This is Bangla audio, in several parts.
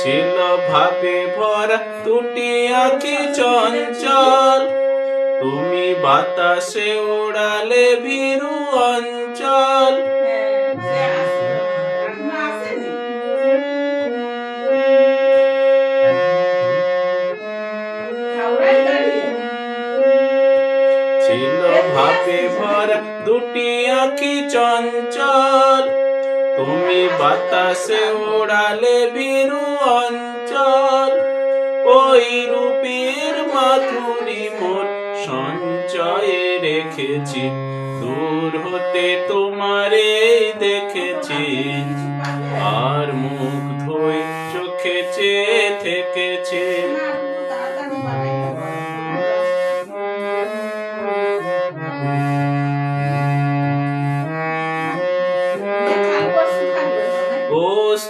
ছিল ভাবে ভরা দুটি আঁকি চঞ্চল। তুমি বাতাসে ওড়ালে ভীরু অঞ্চল। ভাবে ভরা দুটি আঁখি চঞ্চল। তুমি বাতাসে ওড়ালে বীরু অঞ্চল। ওই রূপের মাধুরী মোর সঞ্চয়ে রেখেছি। দূর হতে তোমারে দেখেছি। আর মুখ ধুয়ে চোখে চেয়ে থেকেছি।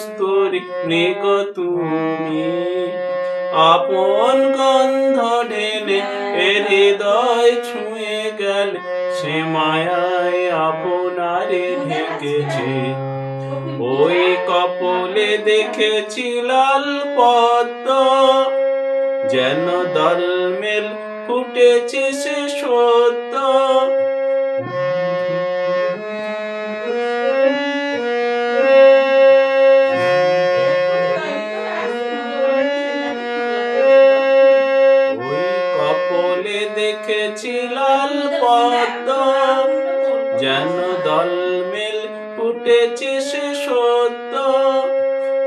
কস্তুরি তুমি। আপন গন্ধ ঢেলে এ হৃদয় ছুঁয়ে গেল সে মায়ায় আপনারে ঢেকেছে। ওই কপলে দেখেছি লাল পদ্ম, যেন দলমেল ফুটেছে সে সত্য লাল পদ্ম যেন দলমেল ফুটেছে সে সত্য।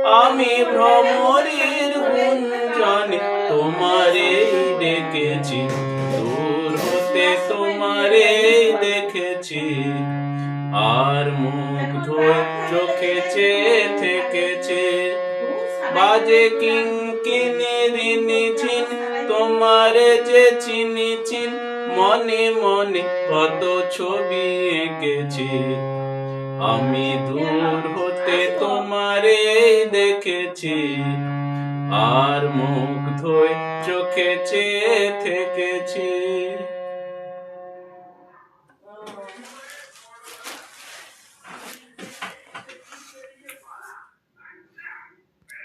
আমি ভ্রমরের গুঞ্জনে তোমারে ডেকেছি। দূর হতে তোমারে দেখেছি। আর মুখ ধোয় চোখে চেয়ে থেকেছে। বাজে কিং কিনি ঝিন তোমারে যে চিনি চিন মনে মনে কত ছবি এঁকেছি। আমি দূর হতে তোমারে দেখেছি, আর মুখ ধোয় চোখে চেয়ে থেকেছি।